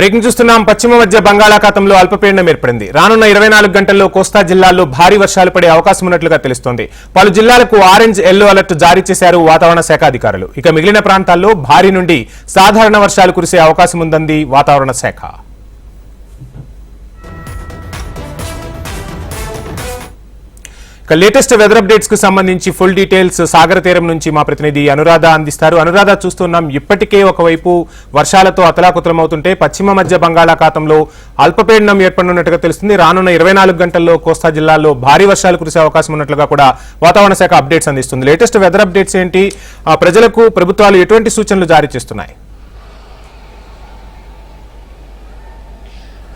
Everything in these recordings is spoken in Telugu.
బ్రేకింగ్ చూస్తున్నాం. పశ్చిమ మధ్య బంగాళాఖాతంలో అల్పపీడనం ఏర్పడింది. రానున్న ఇరవై నాలుగు గంటల్లో కోస్తా జిల్లాల్లో భారీ వర్షాలు పడే అవకాశం ఉన్నట్లుగా తెలుస్తోంది. పలు జిల్లాలకు ఆరెంజ్ ఎల్లో అలర్ట్ జారీ చేశారు వాతావరణ శాఖ అధికారులు. ఇక మిగిలిన ప్రాంతాల్లో భారీ నుండి సాధారణ వర్షాలు కురిసే అవకాశం ఉందంది వాతావరణ శాఖ. ఇక లేటెస్ట్ వెదర్ అప్డేట్స్కు సంబంధించి ఫుల్ డీటెయిల్స్ సాగర తీరం నుంచి మా ప్రతినిధి అనురాధ అందిస్తారు. అనురాధ చూస్తున్నాం ఇప్పటికే ఒకవైపు వర్షాలతో అతలాకుతలమవుతుంటే పశ్చిమ మధ్య బంగాళాఖాతంలో అల్పపీడనం ఏర్పడినట్టుగా తెలుస్తుంది. రానున్న ఇరవై నాలుగు గంటల్లో కోస్తా జిల్లాల్లో భారీ వర్షాలు కురిసే అవకాశం ఉన్నట్లుగా కూడా వాతావరణ శాఖ అప్డేట్స్ అందిస్తుంది. లేటెస్ట్ వెదర్ అప్డేట్స్ ఏంటి? ఆ, ప్రజలకు ప్రభుత్వాలు ఎటువంటి సూచనలు జారీ చేస్తున్నాయి?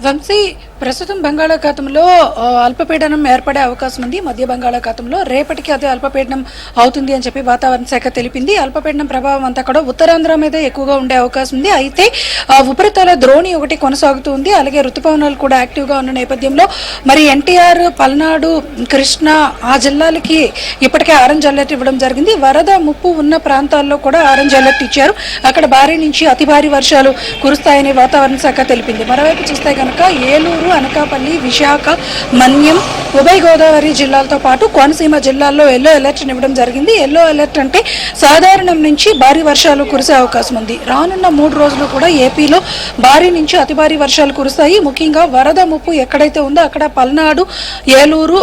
వంశీ ప్రస్తుతం బంగాళాఖాతంలో అల్పపీడనం ఏర్పడే అవకాశం ఉంది. మధ్య బంగాళాఖాతంలో రేపటికి అదే అల్పపీడనం అవుతుంది అని చెప్పి వాతావరణ శాఖ తెలిపింది. అల్పపీడనం ప్రభావం అంతా కూడా ఉత్తరాంధ్ర మీద ఎక్కువగా ఉండే అవకాశం ఉంది. అయితే ఆ, ఉపరితల ద్రోణి ఒకటి కొనసాగుతుంది అలాగే ఋతుపవనాలు కూడా యాక్టివ్గా ఉన్న నేపథ్యంలో మరి ఎన్టీఆర్ పల్నాడు కృష్ణ ఆ జిల్లాలకి ఇప్పటికే ఆరెంజ్ అలర్ట్ ఇవ్వడం జరిగింది. వరద ముప్పు ఉన్న ప్రాంతాల్లో కూడా ఆరెంజ్ అలర్ట్ ఇచ్చారు. అక్కడ భారీ నుంచి అతి భారీ వర్షాలు కురుస్తాయని వాతావరణ శాఖ తెలిపింది. మరోవైపు చూస్తే కనుక ఏలూరు అనకాపల్లి విశాఖ మన్యం ఉభయ గోదావరి జిల్లాలతో పాటు కోనసీమ జిల్లాల్లో ఎల్లో అలర్ట్ ఇవ్వడం జరిగింది. ఎల్లో అలర్ట్ అంటే సాధారణం నుంచి భారీ వర్షాలు కురిసే అవకాశం ఉంది. రానున్న మూడు రోజులు కూడా ఏపీలో భారీ నుంచి అతి భారీ వర్షాలు కురుస్తాయి. ముఖ్యంగా వరద ముప్పు ఎక్కడైతే ఉందో అక్కడ పల్నాడు ఏలూరు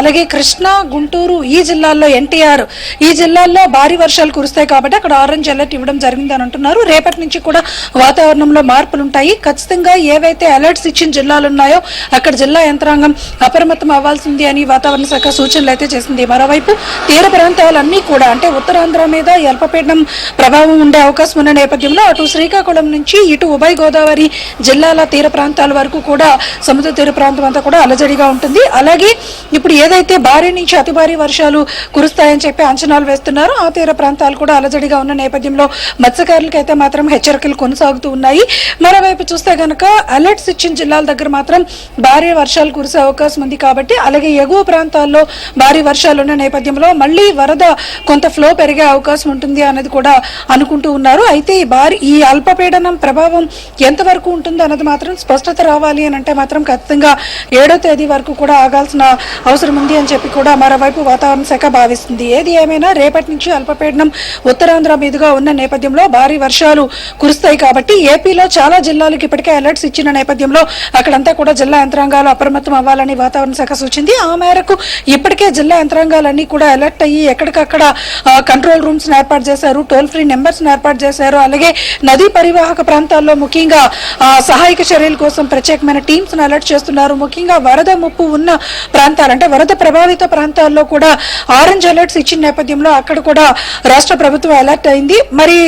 అలాగే కృష్ణా గుంటూరు ఈ జిల్లాల్లో ఎన్టీఆర్ ఈ జిల్లాల్లో భారీ వర్షాలు కురుస్తాయి కాబట్టి అక్కడ ఆరెంజ్ అలర్ట్ ఇవ్వడం జరిగింది అని అంటున్నారు. రేపటి నుంచి కూడా వాతావరణంలో మార్పులు ఉంటాయి ఖచ్చితంగా ఏవైతే అలర్ట్స్ ఇచ్చిన జిల్లాలు ఉన్నాయో అక్కడ జిల్లా యంత్రాంగం అప్రమత్తం అవ్వాల్సింది అని వాతావరణ శాఖ సూచనలు అయితే చేసింది. మరోవైపు తీర ప్రాంతాలన్నీ కూడా అంటే ఉత్తరాంధ్ర మీద అల్పపీడనం ప్రభావం ఉండే అవకాశం ఉన్న నేపథ్యంలో అటు శ్రీకాకుళం నుంచి ఇటు ఉభయ గోదావరి జిల్లాల తీర ప్రాంతాల వరకు కూడా సముద్ర తీర ప్రాంతం అంతా కూడా అలజడిగా ఉంటుంది. అలాగే ఇప్పుడు ఏదైతే భారీ నుంచి అతి భారీ వర్షాలు కురుస్తాయని చెప్పి అంచనాలు వేస్తున్నారో. ఆ తీర ప్రాంతాలు కూడా అలజడిగా ఉన్న నేపథ్యంలో మత్స్యకారులకు అయితే మాత్రం హెచ్చరికలు కొనసాగుతూ ఉన్నాయి. మరోవైపు చూస్తే గనక అలర్ట్స్ ఇచ్చిన జిల్లాల దగ్గర మాత్రం భారీ వర్షాలు కురిసే అవకాశం ఉంది కాబట్టి అలాగే ఎగువ ప్రాంతాల్లో భారీ వర్షాలు ఉన్న నేపథ్యంలో మళ్ళీ వరద కొంత ఫ్లో పెరిగే అవకాశం ఉంటుంది అనేది కూడా అనుకుంటూ ఉన్నారు. అయితే ఈ భారీ ఈ అల్పపీడనం ప్రభావం ఎంతవరకు ఉంటుందో అన్నది మాత్రం స్పష్టత రావాలి అని అంటే మాత్రం ఖచ్చితంగా ఏడో తేదీ వరకు కూడా ఆగాల్సిన అవసరం ఉంది అని చెప్పి కూడా మరోవైపు వాతావరణ శాఖ భావిస్తుంది. ఏది ఏమైనా రేపటి నుంచి అల్పపీడనం ఉత్తరాంధ్ర మీదుగా ఉన్న నేపథ్యంలో భారీ వర్షాలు కురుస్తాయి కాబట్టి ఏపీలో చాలా జిల్లాలకు ఇప్పటికే అలర్ట్స్ ఇచ్చిన నేపథ్యంలో అక్కడంతా కూడా జిల్లా యంత్రాంగాలు అప్రమత్తం అవ్వాలని వాతావరణ శాఖ సూచింది. ఆ మేరకు ఇప్పటికే జిల్లా యంత్రాంగాలన్నీ కూడా అలర్ట్ అయ్యి ఎక్కడికక్కడ కంట్రోల్ రూమ్స్ ఏర్పాటు చేశారు టోల్ ఫ్రీ నెంబర్స్ ఏర్పాటు చేశారు. అలాగే నదీ పరివాహక ప్రాంతాల్లో ముఖ్యంగా సహాయక చర్యల కోసం ప్రత్యేకమైన టీమ్స్ అలర్ట్ చేస్తున్నారు. ముఖ్యంగా వరద ముప్పు ఉన్న ప్రాంతాలు అంటే వరద ప్రభావిత ప్రాంతాల్లో కూడా ఆరెంజ్ అలర్ట్స్ ఇచ్చిన నేపథ్యంలో అక్కడ కూడా రాష్ట్ర ప్రభుత్వం అలర్ట్ అయింది. మరి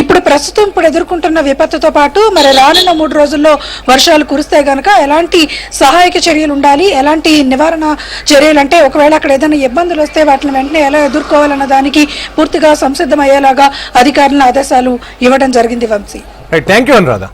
ఇప్పుడు ప్రస్తుతం ఇప్పుడు ఎదుర్కొంటున్న విపత్తుతో పాటు మరి రానున్న మూడు రోజుల్లో వర్షాలు కురిస్తే గనక ఎలాంటి సహాయక చర్యలు ఉండాలి ఎలాంటి నివారణ చర్యలు అంటే ఒకవేళ అక్కడ ఏదైనా ఇబ్బందులు వస్తే వాటిని వెంటనే ఎలా ఎదుర్కోవాలన్న దానికి పూర్తిగా సంసిద్ధమయ్యేలాగా అధికారులను ఆదేశాలు ఇవ్వడం జరిగింది Vamsi. Right thank you Anuradha.